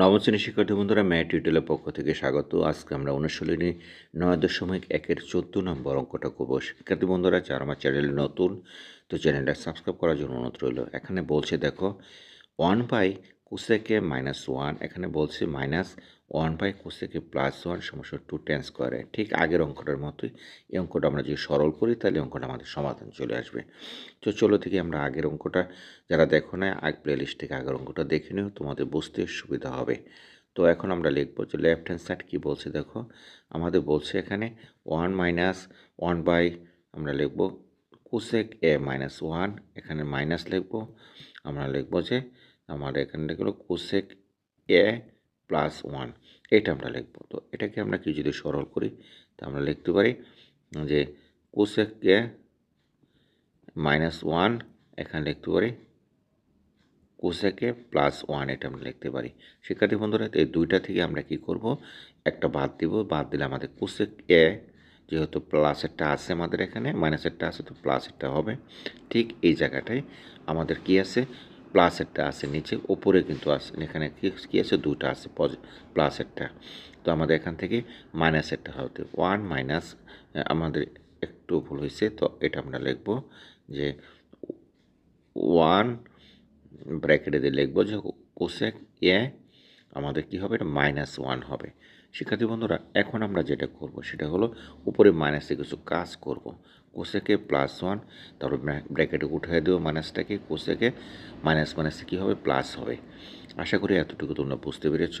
নবম শ্রেণির শিক্ষার্থী বন্ধুরা ম্যাট টিউটোরিয়ালের পক্ষ থেকে স্বাগত। আজকে আমরা অনুশীলনী নয় দশমিক একের চোদ্দ নম্বর অঙ্কটা করব। শিক্ষার্থী বন্ধুরা, যারা আমার চ্যানেল নতুন, তো চ্যানেলটা সাবস্ক্রাইব করার জন্য অনুরোধ রইল। এখানে বলছে, দেখো ওয়ান বাই কুসেকে মাইনাস ওয়ান এখানে বলছে মাইনাস ওয়ান বাই কুসেকে প্লাস ওয়ান সমস্যা টু টেন স্কোয়ারে ঠিক আগের অঙ্কটার মতোই। এই অঙ্কটা আমরা যদি সরল করি, তাহলে অঙ্কটা আমাদের সমাধান চলে আসবে। তো চলো থেকে আমরা আগের অঙ্কটা, যারা দেখো না আগ প্লে লিস্ট থেকে আগের অঙ্কটা দেখে নিও, তোমাদের বুঝতে সুবিধা হবে। তো এখন আমরা লিখব যে লেফট হ্যান্ড সাইড কী বলছে দেখো? আমাদের বলছে এখানে ওয়ান মাইনাস ওয়ান বাই আমরা লিখব কুসেক এ মাইনাস ওয়ান এখানে মাইনাস লিখব, আমরা লিখব যে আমাদের এখানে লিখলো কুসেক এ প্লাস ওয়ান এটা আমরা লিখব। তো এটাকে আমরা কি যদি সরল করি, তা আমরা লিখতে পারি যে কুসেক এ মাইনাস ওয়ান এখানে লিখতে পারি কোসেকে প্লাস ওয়ান এটা আমরা লিখতে পারি। শিক্ষার্থী বন্ধুরা, এই দুইটা থেকে আমরা কি করব? একটা বাদ দিব, বাদ দিলে আমাদের কোসেক এ যেহেতু প্লাসেরটা আছে আমাদের এখানে মাইনাসেরটা আছে তো প্লাসেরটা হবে। ঠিক এই জায়গাটায় আমাদের কি আছে? প্লাসেরটা আছে নিচে, ওপরে কিন্তু আছে, এখানে কি আছে? দুটো আছে প্লাসেরটা তো আমাদের এখান থেকে মাইনাসেরটা হবে ওয়ান মাইনাস আমাদের একটু ভুল হয়েছে, তো এটা আমরা লিখব যে ওয়ান ব্র্যাকেটে দিয়ে লিখব যে কোসেক এ আমাদের কি হবে? এটা মাইনাস ওয়ান হবে। শিক্ষার্থী বন্ধুরা, এখন আমরা যেটা করব সেটা হলো উপরে মাইনাসে কিছু কাজ করব। কোসেকে প্লাস ওয়ান তারপর ব্র্যাকেটে উঠিয়ে দেবো মাইনাসটাকে কোসেকে মাইনাস মাইনাসে কী হবে? প্লাস হবে। আশা করি এতটুকু তোমরা বুঝতে পেরেছ।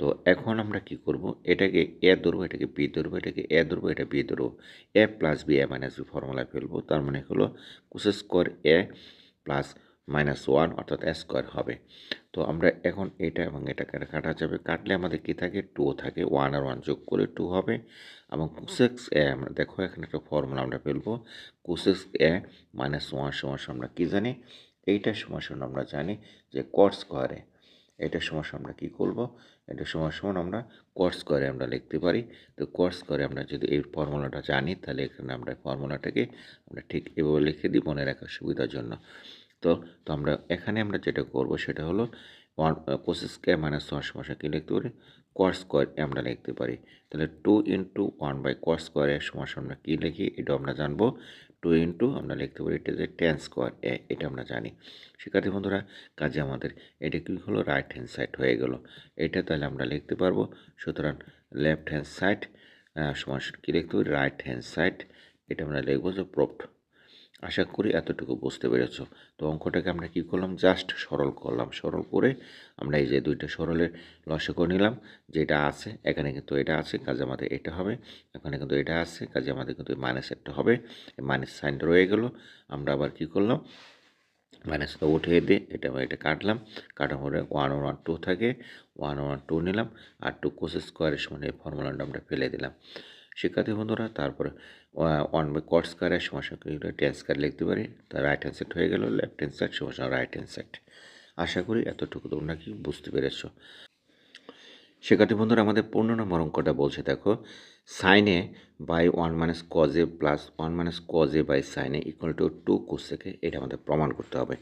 তো এখন আমরা কি করব? এটাকে এ ধরবো, এটাকে বি ধরবো, এটাকে এ ধরবো, এটা বি ধরবো। A plus B A minus B ফর্মুলায় ফেলব। তার মানে হলো cosec square A plus minus one অর্থাৎ স্কোয়ার হবে। তো আমরা এখন এটা এবং এটা কাটা যাবে। কাটলে আমাদের কী থাকে? টু থাকে। ওয়ান আর ওয়ান যোগ করে টু হবে। এবং কুসেক্স এ আমরা দেখো এখানে একটা ফর্মুলা আমরা ফেলব কুসেক্স এ মাইনাস ওয়ান সমস্যা আমরা কী জানি? এইটার সমস্যা আমরা জানি যে কট স্কোয়ারে এটার সমস্যা আমরা কী করব? এটা সময় সমান আমরা কট স্কোয়ারে আমরা লিখতে পারি। তো কট স্কোয়ারে আমরা যদি এই ফর্মুলাটা জানি, তাহলে এখানে আমরা ফর্মুলাটাকে আমরা ঠিক এভাবে লিখে দিই মনে রাখার সুবিধার জন্য। তো তো আমরা এখানে আমরা যেটা করব সেটা হলো one cosec square minus one সমস্যা কী লিখতে পারি? কোয়ার স্কোয়ার আমরা লিখতে পারি। তাহলে টু ইন্টু ওয়ান বাই কোয়ার স্কোয়ারের সমস্যা আমরা কী লিখি? এটা আমরা জানব। টু ইন্টু আমরা লিখতে পারি, এটা যে টেন স্কোয়ার এ, এটা আমরা জানি। শিক্ষার্থী বন্ধুরা, কাজে আমাদের এটা কী হলো? রাইট হ্যান্ড সাইড হয়ে গেল। এটা তাহলে আমরা লিখতে পারব। সুতরাং লেফট হ্যান্ড সাইড সমস্যা কী লিখতে পারি? রাইট হ্যান্ড সাইড এটা আমরা লিখব যে প্রপ্ট আশা করি এতটুকু বুঝতে পেরেছ। তো অঙ্কটাকে আমরা কি করলাম? জাস্ট সরল করলাম। সরল করে আমরা এই যে দুইটা সরলের লসে করে নিলাম। যেটা আছে, এখানে কিন্তু এটা আছে কাজে আমাদের এটা হবে। এখানে কিন্তু এটা আছে কাজে আমাদের কিন্তু মাইনাস একটা হবে। মাইনাস সাইনটা রয়ে গেল। আমরা আবার কি করলাম? মাইনাসটা উঠিয়ে দিয়ে এটা এটা কাটলাম। কাটার পরে ওয়ান ওয়ান টু থাকে। ওয়ান ওয়ান টু নিলাম। আর টু কোস স্কোয়ারের সময় এই ফর্মুলাটা আমরা ফেলে দিলাম। শিক্ষার্থী বন্ধুরা, তারপরে ওয়ান বাই কট স্কোয়ারের সমস্যা টেন স্কোয়ার লিখতে পারি। তার রাইট হ্যান্ড সাইড হয়ে গেল লেফট হ্যান্ড সাইড সমস্যা রাইট হ্যান্ড সাইড আশা করি এতটুকু তোমরা কি বুঝতে পেরেছ। শিক্ষার্থী বন্ধুরা, আমাদের পনেরো নম্বর অঙ্কটা বলছে, দেখো সাইনে by one minus কজে plus one minus কজে by সাইনে ইকুয়াল টু টু থেকে এটা আমাদের প্রমাণ করতে হবে।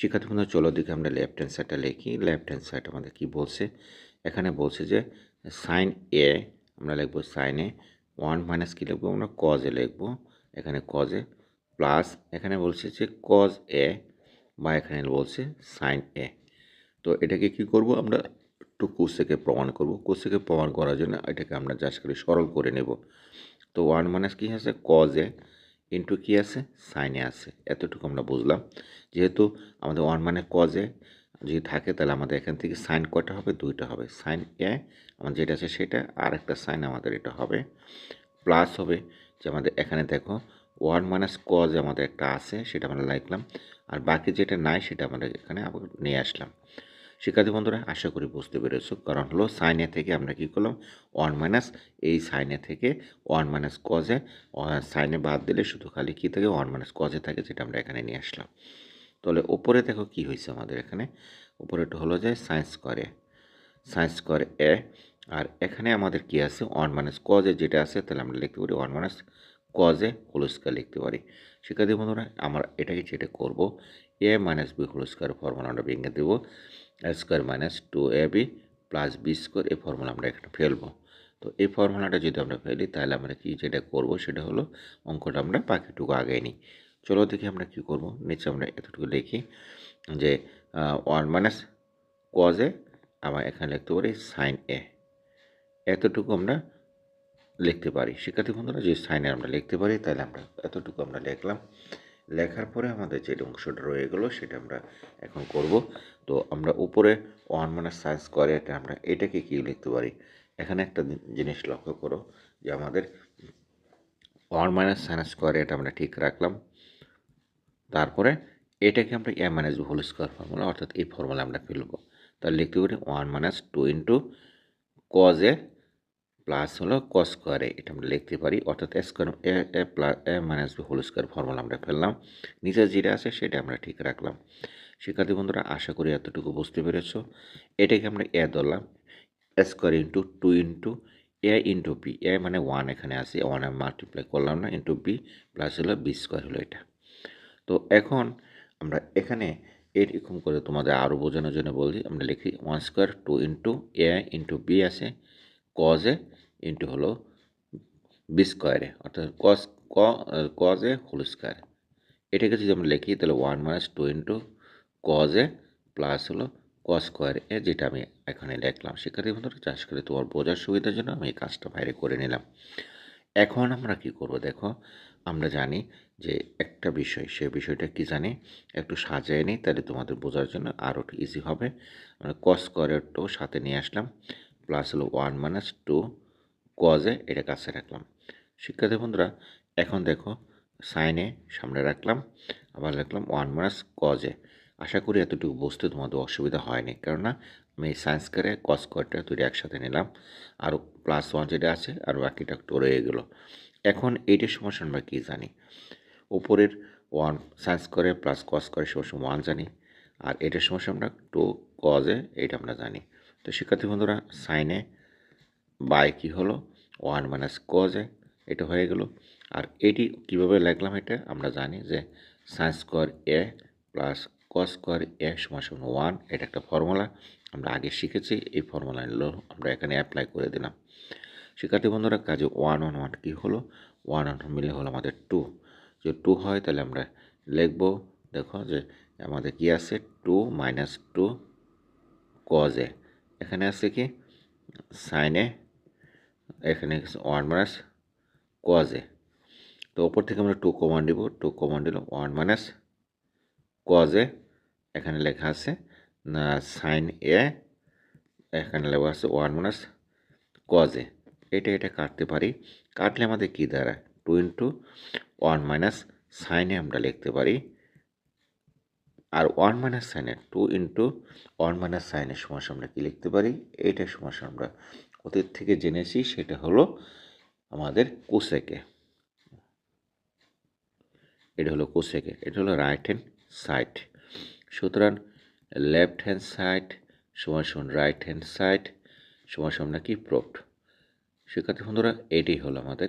শিক্ষার্থী বন্ধু চলো দিকে আমরা লেফট হ্যান্ড সাইডটা লিখি। লেফট হ্যান্ড সাইড আমাদের কি বলছে? এখানে বলছে যে সাইন এ আমরা লিখব সাইনে ওয়ান মাইনাস কী লিখব? আমরা কজে লিখব। এখানে কজে প্লাস এখানে বলছে যে কজ এ বা এখানে বলছে সাইন এ তো এটাকে কি করব আমরা? একটু কোষেকে প্রমাণ করব। কোষেকে প্রমাণ করার জন্য এটাকে আমরা জাস্ট করে সরল করে নেব। তো ওয়ান মাইনাস কী আছে? কজে ইন্টু কী আছে? সাইনে আছে। এতটুকু আমরা বুঝলাম। যেহেতু আমাদের ওয়ান মানে কজে যদি থাকে তাহলে আমাদের এখান থেকে সাইন কয়টা হবে? দুইটা হবে। সাইন এ আমার যেটা আছে সেটা আর একটা সাইন আমাদের এটা হবে। প্লাস হবে যে আমাদের এখানে দেখো ওয়ান মাইনাস কজ আমাদের একটা আছে, সেটা আমরা লিখলাম। আর বাকি যেটা নাই, সেটা আমরা এখানে আবার নিয়ে আসলাম। শিক্ষার্থী বন্ধুরা, আশা করি বুঝতে পেরেছ। কারণ হলো সাইনে থেকে আমরা কী করলাম? ওয়ান মাইনাস এই সাইনে থেকে ওয়ান মাইনাস কজে সাইনে বাদ দিলে শুধু খালি কী থাকে? ওয়ান মাইনাস কজে থাকে, যেটা আমরা এখানে নিয়ে আসলাম। তাহলে ওপরে দেখো কি হয়েছে আমাদের এখানে? উপরেটা হলো যে সায়েন্স করে সায়েন্স করে এ আর এখানে আমাদের কি আছে? ওয়ান মাইনাস কজে যেটা আছে, তাহলে আমরা লিখতে পারি ওয়ান মাইনাস কজে হোল স্কোয়ার লিখতে পারি। শিক্ষার্থী বন্ধুরা, আমরা এটাকে যেটা করব। A minus B whole square আমরা ভেঙে দেবো। Square minus two A B plus B square এই ফর্মুলা আমরা এখানে ফেলব। তো এই ফর্মুলাটা যদি আমরা ফেলি, তাহলে আমরা কি যেটা করব? সেটা হলো অঙ্কটা আমরা বাকিটুকু আগে নিই। চলো দেখি আমরা কি করব? নিচে আমরা এতটুকু লিখি যে ওয়ান মাইনাস কজে আবার এখানে লিখতে পারি সাইন এ এতটুকু আমরা লিখতে পারি। শিক্ষার্থী বন্ধুরা, যে সাইনে আমরা লিখতে পারি, তাহলে আমরা এতটুকু আমরা লিখলাম। লেখার পরে আমাদের যে অংশটা রয়ে গেলো, সেটা আমরা এখন করব। তো আমরা উপরে ওয়ান মাইনাস সাইন্স করে এটা আমরা এটাকে কী লিখতে পারি? এখানে একটা জিনিস লক্ষ্য করো, যে আমাদের ওয়ান মাইনাস সাইন স্কোয়ার, এটা আমরা ঠিক রাখলাম। তারপরে এটাকে আমরা A minus whole square formula, অর্থাৎ এই ফর্মুলা আমরা ফেলব। তাহলে লিখতে পারি one minus two into cos A plus হলো কস স্কোয়ারে এটা আমরা লিখতে পারি, অর্থাৎ square A A plus A minus B whole square formula আমরা ফেললাম। নিচে যেটা আছে সেটা আমরা ঠিক রাখলাম। শিক্ষার্থী বন্ধুরা, আশা করি এতটুকু বুঝতে পেরেছ। এটাকে আমরা এ ধরলাম square into two into A into B A মানে ওয়ান এখানে আছে ওয়ান মাল্টিপ্লাই করলাম না ইন্টু বি প্লাস হলো বি স্কোয়ার হলো এটা। তো এখন আমরা এখানে এরকম করে তোমাদের আরও বোঝানোর জন্য বলছি, আমরা লিখি one square two into A into B আছে কজ এ ইন্টু হলো বি স্কোয়ারে অর্থাৎ cos cos A whole square এটাকে যদি আমরা লিখি, তাহলে one minus two into cos A plus হলো কস স্কোয়ার এ, যেটা আমি এখানে লিখলাম। শিক্ষার্থী বন্ধুরা, চাষ করে তোমার বোঝার সুবিধার জন্য আমি এই কাজটা বাইরে করে নিলাম। এখন আমরা কি করব দেখো, আমরা জানি যে একটা বিষয়, সে বিষয়টা কি জানি? একটু সাজায় নিই, তাহলে তোমাদের বোঝার জন্য আরও ইজি হবে। আমরা কস স্কোয়ারটাও সাথে নিয়ে আসলাম প্লাস হলো ওয়ান মাইনাস টু কজে এটা কাছে রাখলাম। শিক্ষার্থী বন্ধুরা, এখন দেখো, সাইনে সামনে রাখলাম, আবার রাখলাম ওয়ান মাইনাস কজে আশা করি এতটুকু বুঝতে তোমাদের অসুবিধা হয়নি, কেননা আমি সায়েন্স করে কস কোয়ারটা দুটো একসাথে নিলাম আর প্লাস ওয়ান যেটা আছে আর বাকিটা একটু রয়ে গেলো। এখন এইটার সমস্যা আমরা কী জানি? উপরের ওয়ান সায়েন্স করে প্লাস কস করে সমস্যা ওয়ান জানি, আর এটার সমস্যা আমরা টু কজে এটা আমরা জানি। তো শিক্ষার্থী বন্ধুরা, সাইনে বাই কী হলো? ওয়ান মাইনাস কজে এটা হয়ে গেল। আর এটি কীভাবে লিখলাম এটা আমরা জানি যে sine square A plus cos square A সমান সমান ওয়ান এটা একটা ফর্মুলা আমরা আগে শিখেছি, এই ফর্মুলা আমরা এখানে অ্যাপ্লাই করে দিলাম। শিক্ষার্থী বন্ধুরা, কাজে ওয়ান ওয়ান ওয়ান কী হলো? ওয়ান ওয়ান মিলে হলো আমাদের টু যে টু হয়, তাহলে আমরা লিখব, দেখো যে আমাদের কি আছে? টু মাইনাস টু কজে এখানে আছে কি? সাইনে এখানে ওয়ান মাইনাস কজে তো ওপর থেকে আমরা টু কমান দিব টু কমান দিলাম ওয়ান মাইনাস কজে এখানে লেখা আছে সাইন এ এখানে লেখা আছে ওয়ান মাইনাস কজে এটা এটা কাটতে পারি। কাটলে আমাদের কী দাঁড়ায়? টু ইন্টু ওয়ান মাইনাস সাইনে আমরা লিখতে পারি। আর ওয়ান মাইনাস সাইনে টু ইন্টু ওয়ান মাইনাস সাইনের সমস্যা আমরা কী লিখতে পারি? এইটার সমস্যা আমরা অতীত থেকে জেনেছি, সেটা হলো আমাদের কোসেকে। এটা হলো কোসেকে, এটা হলো রাইট হ্যান্ড সাইড সুতরাং লেফট হ্যান্ড সাইড সমান সমান রাইট হ্যান্ড সাইড সমান সমান কি প্রোপ্ট শিক্ষার্থী বন্ধুরা, এটাই হলো আমাদের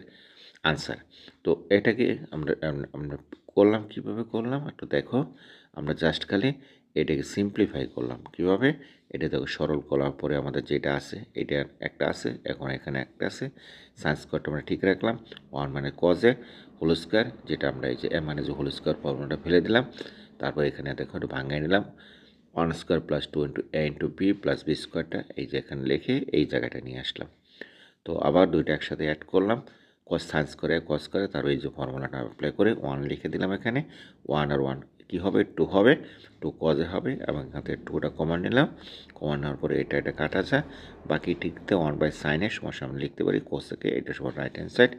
আনসার তো এটাকে আমরা আমরা করলাম, কীভাবে করলাম? একটু দেখো। আমরা জাস্ট খালি এটাকে সিম্পলিফাই করলাম। কীভাবে? এটা দেখো সরল করার পরে আমাদের যেটা আছে, এটা একটা আছে, এখন এখানে একটা আছে। সায়েন্স স্কোয়ারটা আমরা ঠিক রাখলাম। ওয়ান মানে কজে হোল স্কোয়ার যেটা আমরা এই যে এম মানে যে হোল স্কোয়ার ফর্মুলাটা ফেলে দিলাম। তারপর এখানে দেখো একটু ভাঙাই নিলাম। One square plus two into A into B plus B স্কোয়ারটা এই যে এখানে লিখে এই জায়গাটা নিয়ে আসলাম। তো আবার দুইটা একসাথে অ্যাড করলাম। কস সায়েন্স করে কস করে তার এই যে ফর্মুলাটা অ্যাপ্লাই করে ওয়ান লিখে দিলাম এখানে। ওয়ান আর ওয়ান কী হবে? টু হবে টু কজে হবে এবং হাতে টুটা কমান নিলাম। কমান নেওয়ার পরে এটা এটা কাটা যায় বাকি ঠিকতে ওয়ান বাই সাইনের সমস্যা আমরা লিখতে পারি কোস থেকে, এটা সবার রাইট হ্যান্ড সাইড